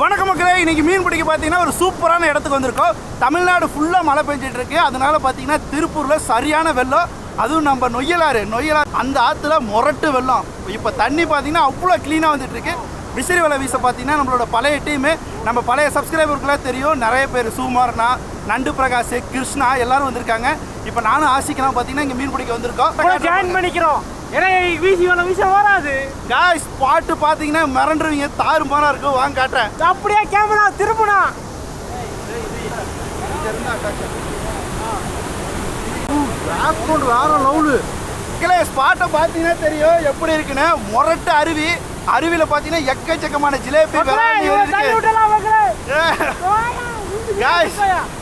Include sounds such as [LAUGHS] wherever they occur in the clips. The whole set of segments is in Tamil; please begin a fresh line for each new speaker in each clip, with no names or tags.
வணக்கம் மக்களே இன்னைக்கு மீன் பிடிக்க பார்த்தீங்கன்னா ஒரு சூப்பரான இடத்துக்கு வந்திருக்கோம். தமிழ்நாடு ஃபுல்லாக மழை பெஞ்சிட்டு இருக்கு அதனால பார்த்தீங்கன்னா திருப்பூரில் சரியான வெள்ளம். அதுவும் நம்ம நொய்யலாறு நொய்யலாறு அந்த ஆற்றுல முரட்டு வெள்ளம். இப்போ தண்ணி பார்த்தீங்கன்னா அவ்வளோ க்ளீனாக வந்துட்டு இருக்கு விசிறி வலை வீச பார்த்தீங்கன்னா நம்மளோட பழைய டீமு நம்ம பழைய சப்ஸ்கிரைபருக்குலாம் தெரியும். நிறைய பேர் சுமார்னா நண்டு பிரகாஷ் கிருஷ்ணா எல்லாரும் வந்திருக்காங்க. இப்போ நானும் ஆசிக்கலாம் பார்த்தீங்கன்னா இங்கே மீன் பிடிக்க வந்திருக்கோம்.
ஜாயின் பண்ணிக்கிறோம். ஏன்னா வீசி வீச வராது.
காய்ஸ் பாட்டு பார்த்தீங்கன்னா மிரண்டுருவீங்க. தாறு மாறா இருக்கும் வாங்க காட்டுறேன்.
அப்படியே கேமரா திருப்புனா.
மக்களே ஸ்பாட்டை பார்த்தீங்கன்னா தெரியும். எப்படி இருக்குன்னு? முரட்டு அருவி. அருவியில் பார்த்தீங்கன்னா எக்கச்சக்கமான ஜிலேபி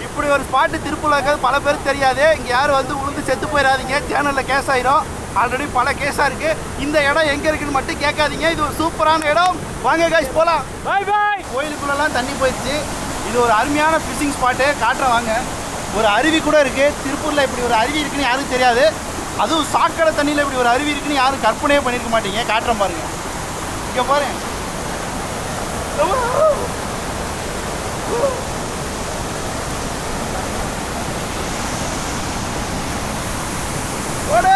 இப்படி ஒரு ஸ்பாட்டு திருப்பூர்ல பல பேருக்கு தெரியாது. இங்க யாரும் வந்து உளுந்து செத்து போயிடாதீங்க. சேனல்ல கேஸ் ஆயிரும். ஆல்ரெடி பல கேஸா இருக்கு. இந்த இடம் எங்க இருக்குன்னு மட்டும் கேட்காதீங்க. இது ஒரு சூப்பரான இடம். வாங்க காய்ஸ் போலாம்.
பாய் பாய்
கோயிலுக்குள்ளெல்லாம் தண்ணி போயிடுச்சு. இது ஒரு அருமையான ஃபிஷிங் ஸ்பாட்டு காட்டுற வாங்க. ஒரு அருவி கூட இருக்கு. திருப்பூர்ல இப்படி ஒரு அருவி இருக்குன்னு யாருக்கும் தெரியாது. அதுவும் சாக்கடை தண்ணியில் இப்படி ஒரு அருவி இருக்குன்னு யாரும் கற்பனையே பண்ணியிருக்க மாட்டீங்க. காட்டுறேன் பாருங்க. இங்க பாருங்க. ஓடு!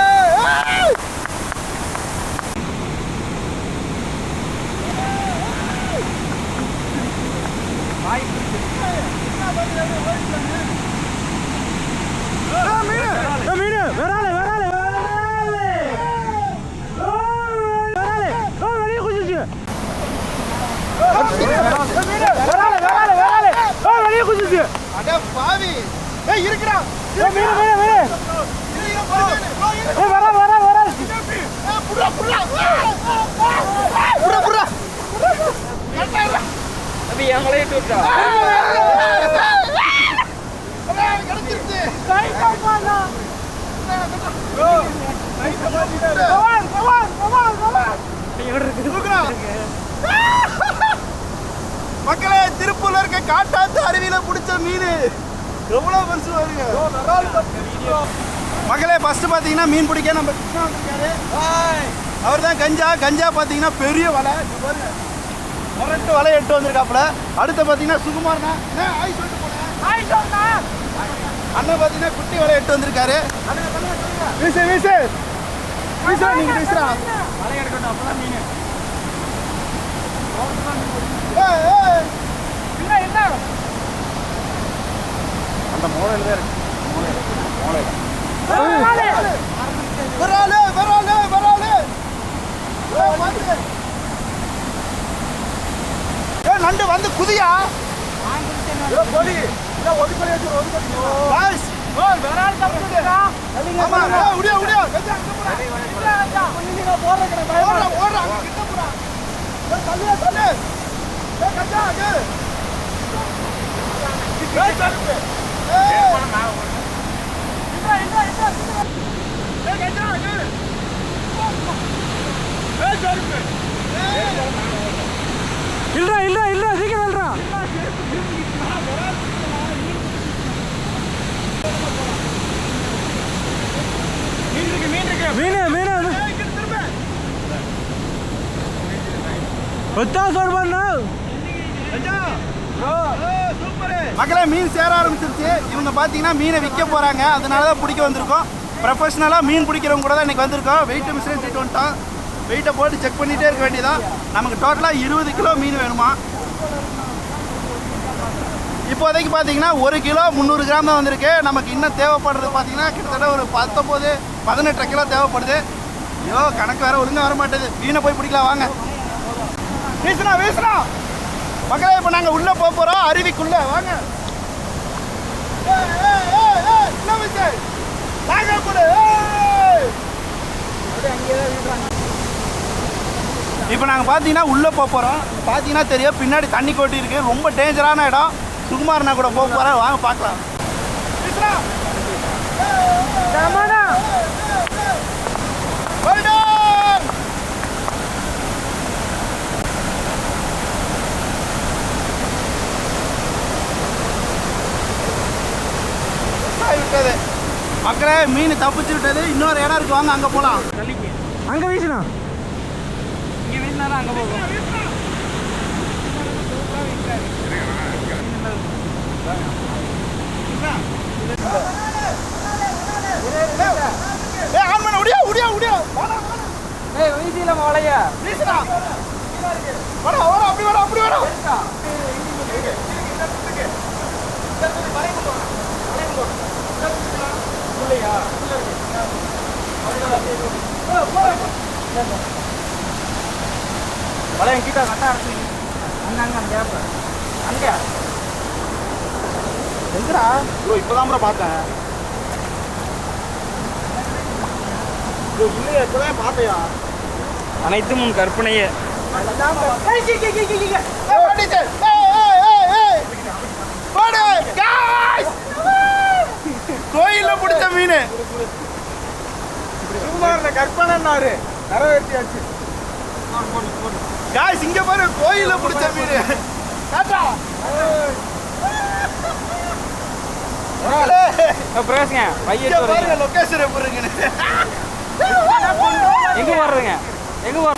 ஏய்!
மீனு வராலே வராலே வெளியே குதிச்சு வராலே வராலே வராலே வெளியே குதிச்சு
அட பாவி ஏய் இருக்குடா
மீனு மீனு மீனு ஏய் வரா வரா வரா
புறா புறா புறா புறா
அப்படி எங்களே விட்டுட்டா
கிடைச்சிருச்சு தூக்குறா. மக்களே திருப்பூர்ல இருக்க காட்டாத்து அருவியில பிடிச்ச மீன். எவ்வளவு பெருசு பாருங்க மக்களே ஃபர்ஸ்ட் பாத்தீங்கன்னா மீன் பிடிக்க நம்ம கிருஷ்ணா வந்திருக்காரு. அவர் தான் கஞ்சா. கஞ்சா பாத்தீங்கன்னா பெரிய வலை. பாருங்க. முரட்டு வலை எடுத்து வந்திருக்காப்புல. அடுத்து பாத்தீங்கன்னா சுகுமார்னா ஆய் சொல்லிட்டு போனேன். அண்ணன் பாத்தீங்கன்னா குட்டி வலை எடுத்து வந்திருக்காரு. வீசு வீசு. வீசு நீங்க வீசுறா. ஏய், ஏய். அந்த மூலையில தான் இருக்கு. மூலையில மூலையில. வராலே ஏய், வந்து. ஏய், நண்டு வந்து குதியா? ஏய், பொடி. இல்ல,
இல்ல இல்ல இல்ல சீக்கிரம் இல்லடா மீனு மீனு பத்தா
மக்களே மீன் சேர ஆரம்பிச்சிருச்சு. இவங்க பார்த்தீங்கன்னா மீனை விற்க போகிறாங்க அதனால தான் பிடிக்க வந்திருக்கோம். ப்ரொஃபஷனலாக மீன் பிடிக்கிறவங்க கூட தான் இன்றைக்கி வந்திருக்கோம். வெயிட் மிஷின் தூக்கிட்டு வந்துட்டோம். வெயிட்டை போட்டு செக் பண்ணிகிட்டே இருக்க வேண்டியதான் நமக்கு டோட்டலாக இருபது கிலோ மீன் வேணுமா? இப்போதைக்கு பார்த்தீங்கன்னா ஒரு கிலோ முந்நூறு கிராம் தான் வந்திருக்கு. நமக்கு இன்னும் தேவைப்படுறது பார்த்தீங்கன்னா கிட்டத்தட்ட ஒரு பத்தொம்போது பதினெட்டு கிலோ தேவைப்படுது. ஐயோ கணக்கு வேற ஒழுங்காக வர மாட்டேது மீனை போய் பிடிக்கலாம் வாங்க. வீசுனா வீசுனா. மக்களே இப்போ நாங்கள் உள்ளே போக போகிறோம் அருவிக்குள்ளே வாங்க. வாங்க கூட, இப்போ நாங்கள் பார்த்தீங்கன்னா உள்ளே போக போகிறோம் பார்த்தீங்கன்னா தெரியும். பின்னாடி தண்ணி கொட்டி இருக்கு. ரொம்ப டேஞ்சரான இடம். சுகுமாரனா கூட போக போகிறேன் வாங்க பார்க்கலாம்! விட்டது. மக்களே மீன் தப்பிச்சு விட்டது. இன்னொரு இடம் இருக்கு. வாங்க அங்கே போகலாம்
அங்க வீசுனா?
இங்க வீசினா அங்க போகும்.
ஏ ஆன் பண்ண முடியா முடியா முடியா ஏய் வீசில மாலையா
வீசுடா வர வர அப்படி வர அப்படி வர
இல்லையா வளையம் கிட்ட கட்டா இருக்கு அங்க அங்க அந்த அங்கே எங்கடா?
ப்ரோ இப்போதான் ப்ரோ பார்த்தேன். ப்ரோ இல்லையா இப்போதான் பார்த்தையா?
அனைத்தும் உன் கற்பனையே.
கோயில்ல பிடிச்ச மீன்.
கற்பனைன்னாரு. நிறைவேற்றியாச்சு.
காய்ஸ் இங்க பாரு கோயில்ல பிடிச்ச மீன்.
பிரகாஷ்ங்க பையன்
பாருங்க லொகேஷன் எப்படி இருக்குன்னு.
எங்க வர்றதுங்க எங்க வர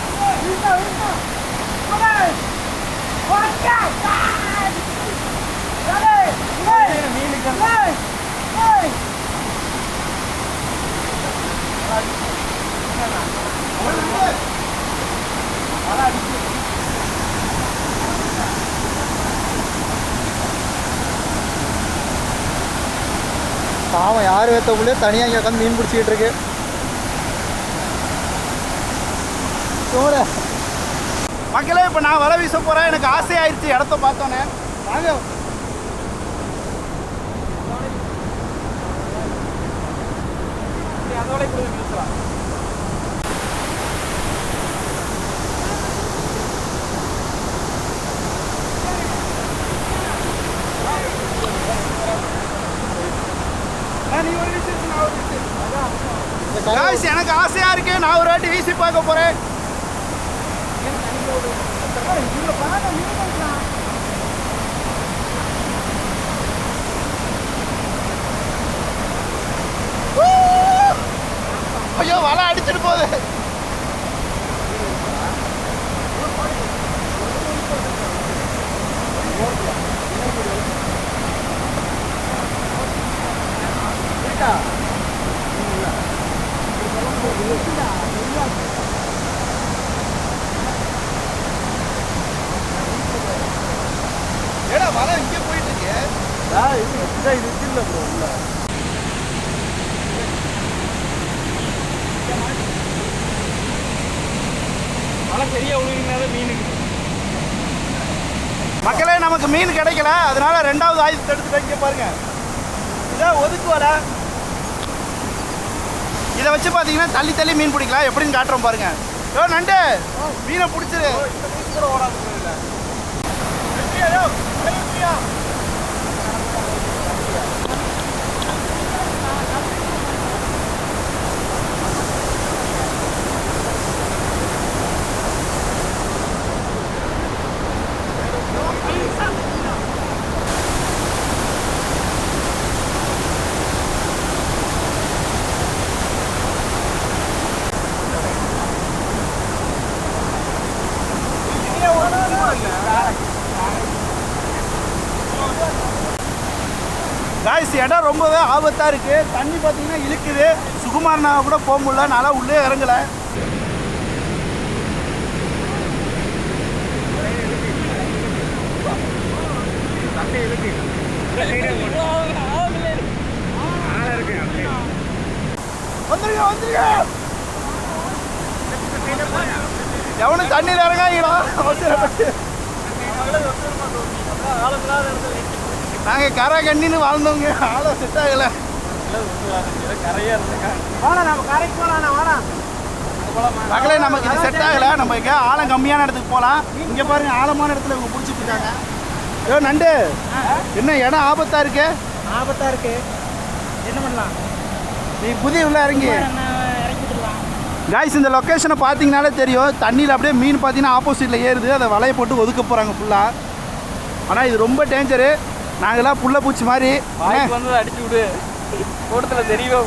பாவம் யார் வேத்தக்குள்ளே தனியாக இங்கே உட்காந்து மீன் பிடிச்சிக்கிட்டு இருக்கு.
மக்களே இப்போ நான் வர வீச போகிறேன் எனக்கு ஆசையாயிருச்சு இடத்த பார்த்தோன்னே. வாங்க. நீ காய்ஸ் எனக்கு ஆசையா இருக்கு. நான் ஒரு வாட்டி வீசி பார்க்க போறேன். ஐயோ வலை அடிச்சிட்டு போகுது. ஏடா வலை இங்கே போயிட்டு இருக்கு
மழை சரியா விழுகினாதான் மீனுக்கு
மக்களே நமக்கு மீன் கிடைக்கல. அதனால ரெண்டாவது ஆயுதத்தை எடுத்து வைக்க பாருங்க. இதை ஒதுக்கு வலை இதை வச்சு பார்த்தீங்கன்னா தள்ளி தள்ளி மீன் பிடிக்கலாம். எப்படின்னு காட்டுறோம் பாருங்க. யோ நண்டு! மீனை பிடிச்சிரு காய்ஸ் இடம் ரொம்பவே ஆபத்தாக இருக்குது தண்ணி பார்த்தீங்கன்னா இழுக்குது. சுகுமாரனா கூட போக முடியல. நல்லா உள்ளே இறங்கலை. வந்துருங்க வந்துருங்க. எவனும் தண்ணியில் இறங்காங்கடா அவசரப்பட்டு. நாங்கள் கரை கண்ணின்னு வாழ்ந்தவங்க. ஆளை செட் ஆகலை.
கரையா இருந்திருக்காங்க
வாடா நம்ம கரைக்கு போலாம் வாடா.
மகளே நமக்கு இது செட் ஆகலை. நம்ம இங்கே ஆழம் கம்மியான இடத்துக்கு போகலாம் இங்கே பாருங்க ஆழமான இடத்துல இவங்க பிடிச்சிட்டு இருக்காங்க. ஐயோ நண்டு என்ன இடம் ஆபத்தா இருக்கு?
ஆபத்தா இருக்கு. என்ன பண்ணலாம்?
நீ புதிய உள்ள இறங்கி. காய்ஸ் இந்த லொக்கேஷனை பார்த்தீங்கனாலே தெரியும். தண்ணியில் அப்படியே மீன் பார்த்தீங்கன்னா ஆப்போசிட்டில் ஏறுது. அதை வலையை போட்டு ஒதுக்க போகிறாங்க ஃபுல்லாக ஆனால் இது ரொம்ப டேஞ்சரு நாங்களாம் புள்ள பூச்சி மாதிரி.
வந்து அடிச்சு விடு. தோட்டத்தில் தெரியவே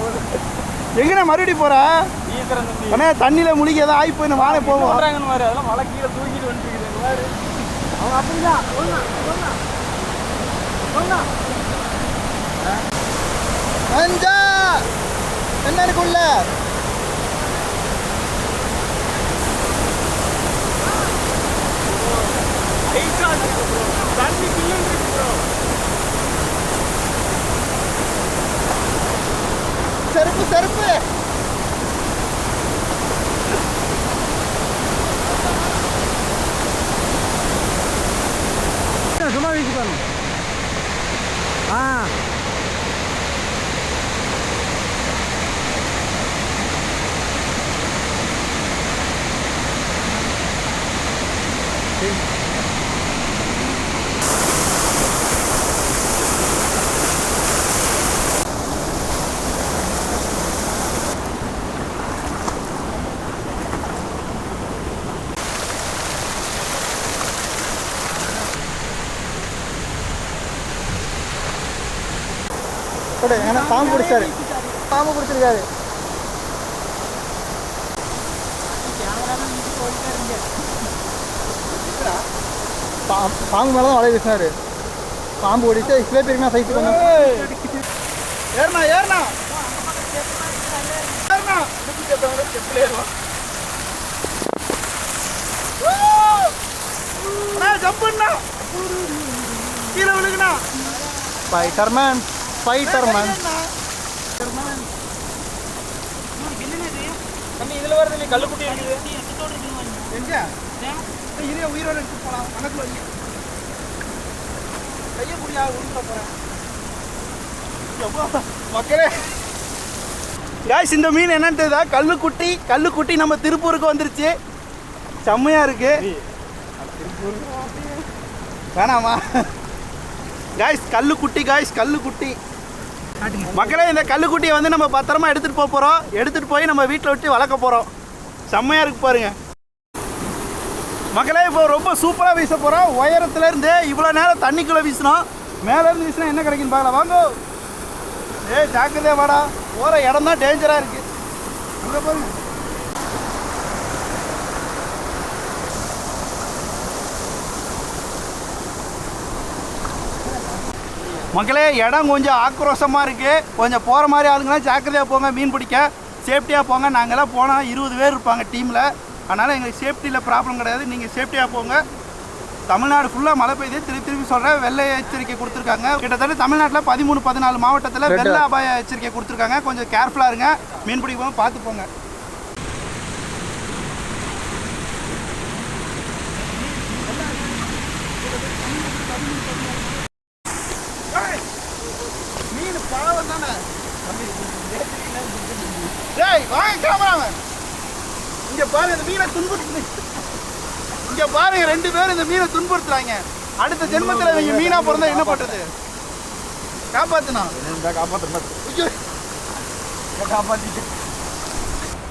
எங்கண்ணா மறுபடியும்
போற?
ஏன்னா தண்ணியில் முழுகி ஏதாவது ஆகி போய் வாழை போவோம்.
அதெல்லாம் மழை கீழே தூக்கிட்டு
வந்துட்டு என்ன இருக்குள்ள தண்ணி கிள்ளுன்னு இருக்கு
செருப்பு செருப்பு.
சும்மா வீசி பாருங்க ஆ. Thank you.
ஏன்னா பாம்பு பிடிச்சாரு பாம்பு பிடிச்சிருக்காரு பாம்பு மேலே தான் பேசினாரு வீசினாரு பாம்பு ஓடிச்சு இப்பவே பெருமையாக சைத்து பண்ண
ஏறா ஏறா ஏறுண்ணா செப்பில் ஏறுவான் ஜம்ப் பண்ணா கீழே விழுகுண்ணா
பை மேன் ஃபைட்டர் மேன்
இதில் வருது இல்லை கல்லுக்குட்டி இருக்குது.
இதே உயிரோட எடுத்து போலாம். கணக்குல வை கைய உள்ள மக்களே. காய்ஸ் இந்த மீன் என்னன்னு தெரியுதா? கல்லுக்குட்டி கல்லுக்குட்டி நம்ம திருப்பூருக்கு வந்துருச்சு. செம்மையா இருக்கு. வேணாமா? காய்ஸ் கல்லுக்குட்டி காய்ஸ் கல்லுக்குட்டி. மக்களே இந்த கல்லுக்குட்டியை வந்து நம்ம பத்திரமா எடுத்துட்டு போக போறோம். எடுத்துட்டு போய் நம்ம வீட்டில் விட்டு வளர்க்க போறோம். செம்மையா இருக்கு பாருங்க. மக்களே இப்போ ரொம்ப சூப்பராக வீச போகிறோம் உயரத்துலேருந்து இவ்வளோ நேரம் தண்ணிக்குள்ளே வீசினோம். மேலேருந்து வீசினா என்ன கிடைக்குன்னு பார்க்கலாம். வாங்க. ஏய் ஜாக்கிரதையா வாடா. போகிற இடம் தான் டேஞ்சராக இருக்குது அங்கே பாருங்க. மக்களே இடம் கொஞ்சம் ஆக்ரோஷமாக இருக்குது கொஞ்சம் போகிற மாதிரி ஆளுங்களாம் ஜாக்கிரதையாக போங்க மீன் பிடிக்க. சேஃப்டியாக போங்க. நாங்கள்லாம் போனால் இருபது பேர் இருப்பாங்க டீமில். அதனால் எங்களுக்கு சேஃப்டியில் ப்ராப்ளம் கிடையாது. நீங்கள் சேஃப்டியாக போங்க. தமிழ்நாடு ஃபுல்லாக மழை பெய்யுது திருப்பி திருப்பி சொல்கிறேன் வெள்ளை எச்சரிக்கை கொடுத்துருக்காங்க. கிட்டத்தட்ட தமிழ்நாட்டில் பதிமூணு பதினாலு மாவட்டத்தில். வெள்ள அபாய எச்சரிக்கை கொடுத்துருக்காங்க. கொஞ்சம் கேர்ஃபுல்லாக இருங்க. மீன் பிடிக்க போக பார்த்து போங்க மீன் பாவம் தானே டேய் வாங்க கேமராமேன் இங்க பாருங்க இந்த மீனை துன்புறுத்து இங்க பேரும் இந்த மீனை துன்புறுத்துறாங்க. அடுத்த ஜென்மத்துல இவங்க மீனா பிறந்தா என்ன பண்றது? காப்பாத்துனா? ஐயோ.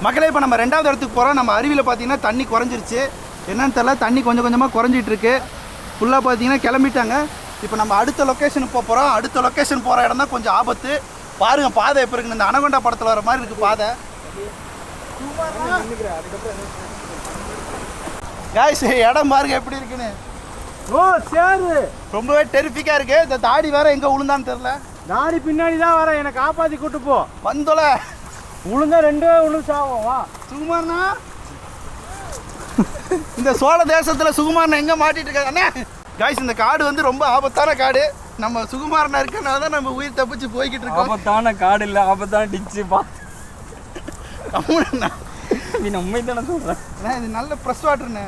மக்களே இப்போ நம்ம ரெண்டாவது இடத்துக்கு போகிறோம் நம்ம அருவியில் பார்த்தீங்கன்னா தண்ணி குறைஞ்சிருச்சு. என்னன்னு தெரியல தண்ணி கொஞ்சம் கொஞ்சமாக குறைஞ்சிட்டு இருக்கு. ஃபுல்லாக பார்த்தீங்கன்னா கிளம்பிட்டாங்க. இப்போ நம்ம அடுத்த லொக்கேஷனுக்கு போக போகிறோம் அடுத்த லொக்கேஷன் போகிற இடம் தான் கொஞ்சம் ஆபத்து. பாருங்க பாதை எப்படி இருக்குன்னு. இந்த அனகொண்டா படத்தில் வர மாதிரி இருக்குது பாதை. காய்ஸ் இடம் பாருங்க எப்படி இருக்குன்னு.
ஓ சேரு.
ரொம்பவே டெரிஃபிக்காக இருக்கு. இந்த தாடி வேற எங்கே உளுந்தான்னு தெரில
நாடி பின்னாடி தான் வரேன் என்னை காப்பாற்றி கூட்டு போ.
வந்தோல
உளுந்தா ரெண்டே உளுந்து சாவோம் வா.
சுகுமார்னா? இந்த சோழ தேசத்துல சுகுமாரன் எங்க மாட்டிட்டு இருக்காங்க அண்ணே? காய்ஸ் இந்த காடு வந்து ரொம்ப ஆபத்தான காடு. நம்ம சுகுமாரனா இருக்கனால தான் நம்ம உயிர் தப்பிச்சு போய்கிட்டு இருக்கோம்.
ஆபத்தான காடு இல்லை ஆபத்தான டிச்சு பா. நீ உண்மை தானே சொல்கிறேன்
அண்ணே, இது நல்ல ப்ரெஸ் வாட்டர்ண்ணே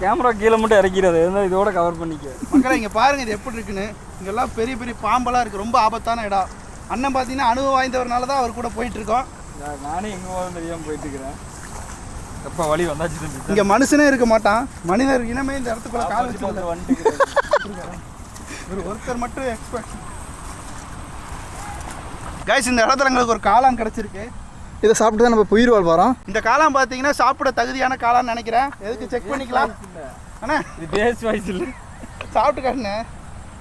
கேமரா கீழே மட்டும் இறக்கிறது இருந்தால் இதோட கவர் பண்ணிக்க.
மக்களே இங்க பாருங்க இது எப்படி இருக்குன்னு. இங்கெல்லாம் பெரிய பெரிய பாம்பெல்லாம் இருக்கு. ரொம்ப ஆபத்தான இடம். அண்ணன் பார்த்தீங்கன்னா அனுபவம் வாய்ந்தவர்னால தான் அவர் கூட போயிட்டு இருக்கோம்
நான் எங்கே போதும் தெரியாமல் போயிட்டு இருக்கிறேன் எப்போ வழி வந்தாச்சு.
இங்க மனுஷனே இருக்க மாட்டான். மனிதர் இனமே இந்த இடத்துக்குள்ள கால் வச்சு
வந்துட்டு
ஒரு ஒருத்தர் மட்டும் எக்ஸ்பர்ட் கைஸ் இந்த இடத்துல எங்களுக்கு ஒரு காளான் கிடைச்சிருக்கு.
இதை சாப்பிட்டு தான் நம்ம உயிர் வாழ்வாரோம்.
இந்த காளான் பார்த்தீங்கன்னா சாப்பிட தகுதியான காளான் நினைக்கிறேன். எதுக்கு செக் பண்ணிக்கலாம். அண்ணா.
இது பேஸ் வாய்ஸ் இல்லை.
சாப்பிட்டு காட்டுண்ணே.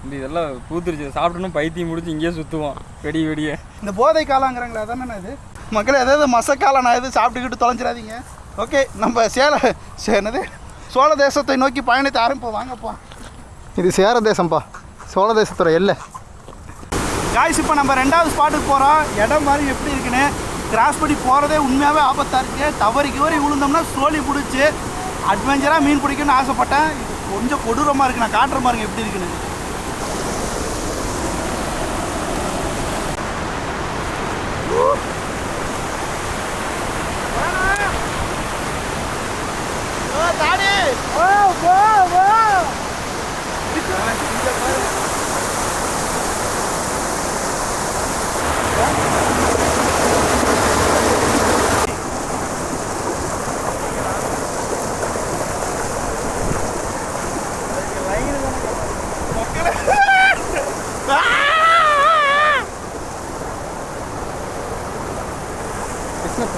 இந்த இதெல்லாம் பூத்துருச்சு. சாப்பிட்டோன்னு பைத்தியம் முடிச்சு இங்கேயே சுற்றுவோம் வெடி வெடிய.
இந்த போதை காளாங்கிறாங்களே அதானே இது? மக்களே ஏதாவது மசக்காளான் எதுவும் சாப்பிட்டுக்கிட்டு தொலைஞ்சிடாதீங்க. ஓகே நம்ம சேல என்னது? சோழ தேசத்தை நோக்கி பயணத்தை ஆரம்பிப்போம் வாங்கப்பா
இது சேர தேசம்ப்பா சோழ தேசத்தோட எல்லை.
காய்ஸ் இப்போ நம்ம ரெண்டாவது ஸ்பாட்டுக்கு போகிறோம் இடம் மாதிரி எப்படி இருக்குன்னு கிராஸ் பண்ணி போகிறதே உண்மையாகவே ஆபத்தாக இருக்குது தவறி வரை விழுந்தோம்னா சோழி பிடிச்சி அட்வென்ச்சராக மீன் பிடிக்கணும்னு ஆசைப்பட்டேன். கொஞ்சம் கொடூரமாக இருக்கு. நான் காட்டுற பாருங்க எப்படி இருக்குன்னு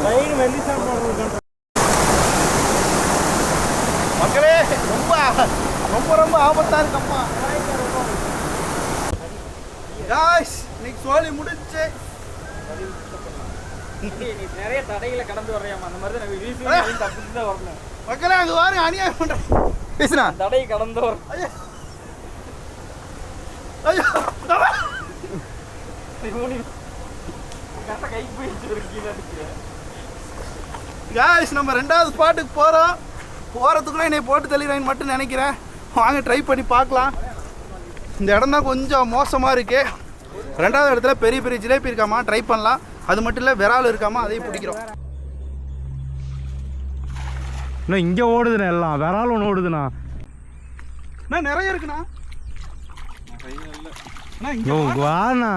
லைன் மெல்லிசா போடுறது
மக்களே ரொம்ப ரொம்ப ரொம்ப ஆபத்தா இருக்கம்மா காய்ஸ் இன்னைக்கு சோழி முடிச்சு
நீ நிறைய தடைகளை கடந்து வர்றியாமா அந்த மாதிரி தான் நம்ம வீசி தப்பிச்சு தான் வரணும்
மக்களே அங்க பாருங்க அநியாயம் பண்றேன்
பேசுனா
தடையை கடந்து வரணும்
ஐயோ ஐயோ தவா.
கரெக்டாக கை போயிடுச்சு ஒரு கீழே இருக்கு
காய்ஸ் நம்ம ரெண்டாவது ஸ்பாட்டுக்கு போகிறோம் போகிறதுக்குள்ளே என்னை போட்டு தள்ளிடுறேன்னு மட்டும் நினைக்கிறேன். வாங்க ட்ரை பண்ணி பார்க்கலாம். இந்த இடம் தான் கொஞ்சம் மோசமாக இருக்கு. ரெண்டாவது இடத்துல பெரிய பெரிய ஜிலேபி இருக்காமா? ட்ரை பண்ணலாம். அது மட்டும் இல்லை விரால் இருக்காமா? அதையும் பிடிக்கிறோம்.
இன்னும் இங்கே ஓடுதுண்ணே எல்லாம். ஆள் ஒன்று ஓடுதுண்ணா.
அண்ணா நிறைய இருக்குண்ணா. அண்ணா இங்க
வாண்ணா.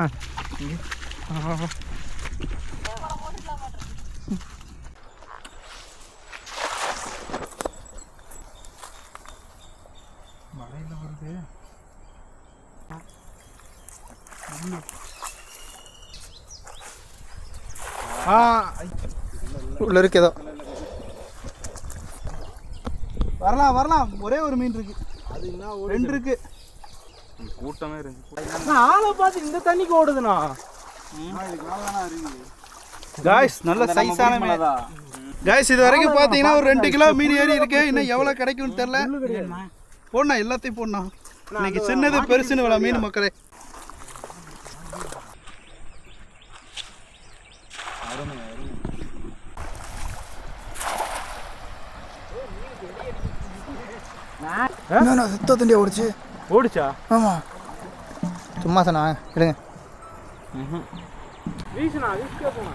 ஆ
உள்ள இருக்கு ஏதோ.
வரலாம் வரலாம். ஒரே ஒரு மீன் இருக்கு. ரெண்டு இருக்கு.
கூட்டமே இருந்துச்சு
ஆளை பார்த்து இந்த தண்ணிக்கு ஓடுதுண்ணா.
காய்ஸ் நல்ல சைஸான மீன். காய்ஸ் இது வரைக்கும் பார்த்தீங்கன்னா ஒரு ரெண்டு கிலோ மீன் ஏறி இருக்கு. இன்னும் எவ்வளோ கிடைக்கும்னு தெரில போடணா எல்லாத்தையும் போடணா இன்னைக்கு சின்னது பெருசுன்னு விட மீன் மக்களே.
சுத்த தண்டியா ஓடிச்சு?
ஓடிச்சா?
ஆமாம் சும்மா சொன்னா எடுங்க
வீசுண்ணா வீசிக்கே போனா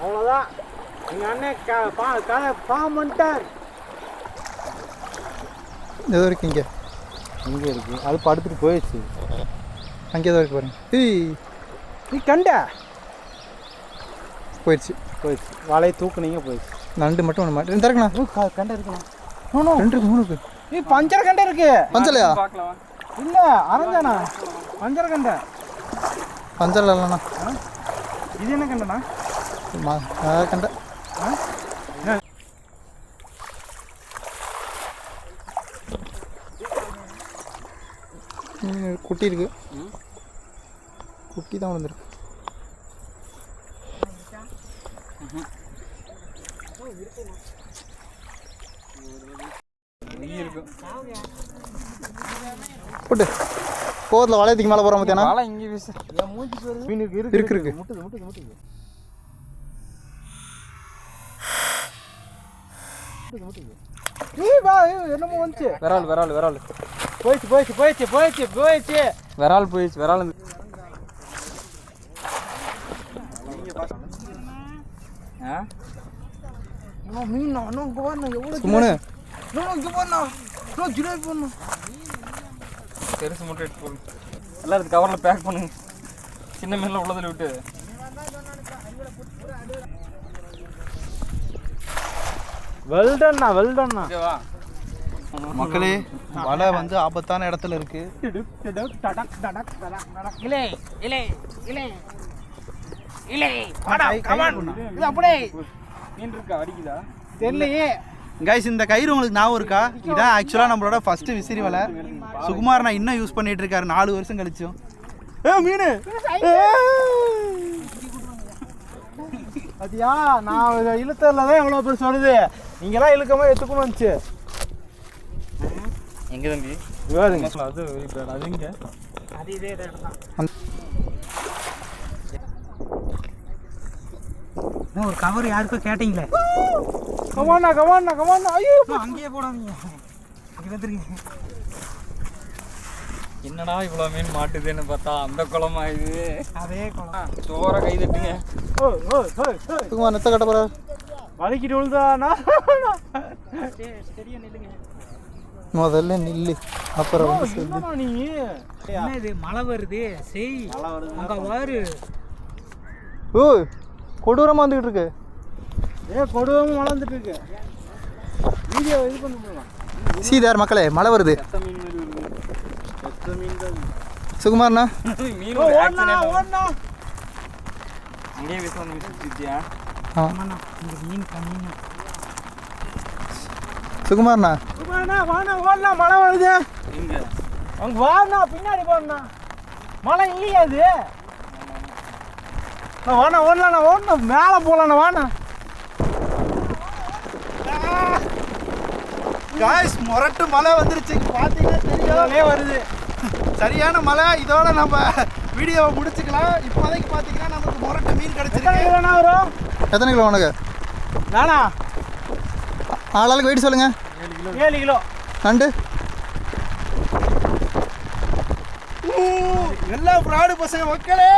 அவ்வளோதான் எங்கள் அண்ணன் க பா கதை பாம் பண்ணிட்டார்.
ஏதோ இருக்கு இங்கே.
இங்கே இருக்கு. அது படுத்துட்டு போயிடுச்சு.
அங்கே ஏதோ இருக்கு பாருங்க. ஏய்
நீ கண்ட?
போயிடுச்சு.
போயிடுச்சு. வலையை தூக்குனீங்க போயிடுச்சு.
நண்டு மட்டும் ஒன்று மாட்டேன் இருக்குண்ணா
கண்ட இருக்குண்ணா
ரெண்டு இருக்கு மூணு இருக்கு.
நீ பஞ்சர் கண்ட இருக்கு.
பஞ்சலையா?
இல்ல அரஞ்சானா? பஞ்சர கண்ட.
பஞ்சல் இல்லைண்ணா.
இது என்ன கண்டனா
மா கண்ட. குட்டி இருக்கு. குட்டி தான் விழுந்துருக்கு. போட்டு. போதில் வளையத்துக்கு மேலே போகிற மத்தியானா
வலை இங்கே வீசு. மீனுக்கு
இருக்கு இருக்கு.
முட்டுது முட்டுது முட்டுது என்னமோ வந்துச்சு. விரால் விரால் விரால். போயிடுச்சு போயிடுச்சு போயிடுச்சு போயிடுச்சு போயிடுச்சு. விரால் போயிடுச்சு விரால் மீன் இன்னும் இங்கே வரணும் எவ்வளோ
சும்மானு
இன்னும் இங்கே இன்னும் ஜிலேபி போடணும் பெருசு மட்டும் எடுத்து போடுங்க எல்லாம் இது கவரில் பேக் பண்ணுங்க சின்ன மீனில் உள்ளதில் விட்டு. வெல்டண்ணா வெல்டண்ணா ஓகேவா
மக்களே வலை வந்து ஆபத்தான இடத்துல இருக்கு.
இலே இலே இலே. இலே வாடா கமான் இது அப்படியே. மீன் இருக்கா? அடிக்குதா? தெரியலையே.
கைஸ் இந்த கயிறு உங்களுக்கு ஞாபகம் இருக்கா? இதான் ஆக்சுவலாக நம்மளோட ஃபர்ஸ்ட் விசிறி வலை. சுகுமார் நான் இன்னும் யூஸ் பண்ணிட்டு இருக்காரு நாலு வருஷம் கழிச்சும் ஏ மீன்!
பாத்தியா நான் இழுத்ததுல தான் எவ்வளோ பேர் சொல்லுது. நீங்களாம் இழுக்காம எத்துக்கணும் வந்துச்சு எங்க தம்பி? விவாதுங்க அது அது எங்க? அது இதே இடம் தான்.
ஒரு கவர் யாருக்கும் கேட்டீங்களே?
கமாண்ணா கமாண்ணா கமாண்ணா ஐயோ
அங்கேயே போடாதீங்க
என்னடா இவ்வளோ மீன் மாட்டுதுன்னு பார்த்தா அந்த குளமா இது
அதே குளம்.
சோற கை தட்டுங்க.
சும்மா நெத்த கட்ட போகிறார்
வலிக்கிட்டு
நில்லுங்க. முதல்ல நில்லு. அப்புறம் வந்து சொல்லு.
என்னண்ணா நீ?
என்ன இது மழை வருது. செய். அங்கே வாரு.
ஓ கொடூரமாக வந்துக்கிட்டு இருக்கு.
ஏ கொடுவமும் வளர்ந்துட்டு இருக்கு வீடியோ இது பண்ண முடியலாம்
சீதார் மக்களே மழை வருது. [LAUGHS] சுகுமார்ண்ணா? சுகுமார்ண்ணா?
வாண்ணா வாண்ணா ஓடனா மழை வருது. அங்க வாண்ணா பின்னாடி போண்ணா மழை இல்லையா அது? வாண்ணா ஓடலாண்ணா ஓடணும் மேலே போகலாண்ணா வாண்ணா.
காய்ஸ் முரட்டு மழை வந்துருச்சு. பார்த்தீங்கன்னா தெரியும்
மழையே வருது.
சரியான மழை. இதோட நம்ம வீடியோவை முடிச்சுக்கலாம். இப்போதைக்கு பார்த்தீங்கன்னா நமக்கு முரட்டு மீன் கிடைச்சிருக்கு.
வரும்?
எத்தனை கிலோ உனக்கு?
நானா?
ஆளாளுக்கு வெயிட் சொல்லுங்க.
ஏழு கிலோ.
நண்டு எல்லாம் ஃப்ராடு பசங்க மக்களே.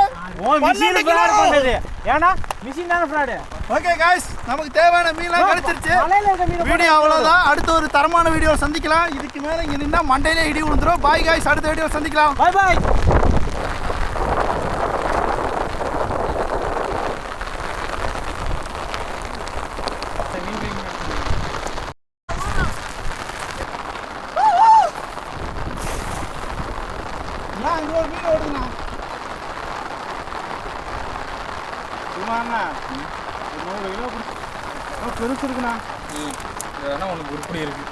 ஓ மிஷின் ஃப்ராட். பண்ணது. ஏன்னா மிஷின் தானே ஃப்ராடு
ஓகே காய்ஸ் நமக்கு தேவையான மீன்லாம் கிடைச்சிருச்சு. வீடியோ அவ்வளோதான் அடுத்த ஒரு தரமான வீடியோ சந்திக்கலாம். இதுக்கு மேலே இங்கே நின்னா மண்டையிலே இடி விழுந்துரும். பாய் காய்ஸ் அடுத்த வீடியோ சந்திக்கலாம்.
பாய் பாய்
நான் ஒரு மீன் ஓடுங்கண்ணா
சும்மாண்ணா நூறு கிலோ பெருசு இருக்குண்ணா. வேணா உனக்கு உருப்படி இருக்கு.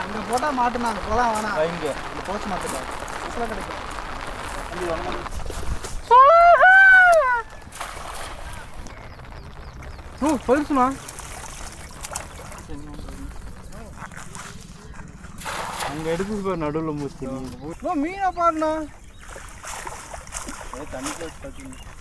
அங்கே போட்டால் மாட்டுண்ணா அந்த குளம் வேணாம்
இங்க
இந்த போச்சு மாட்டுக்கலாம் அப்புறம் கிடைக்கும்.
ஓ பெருசுண்ணா. அங்க எடுக்குது பாரு நடுவில் மூச்சு மீனை பாருண்ணா. தண்ணி
ஓ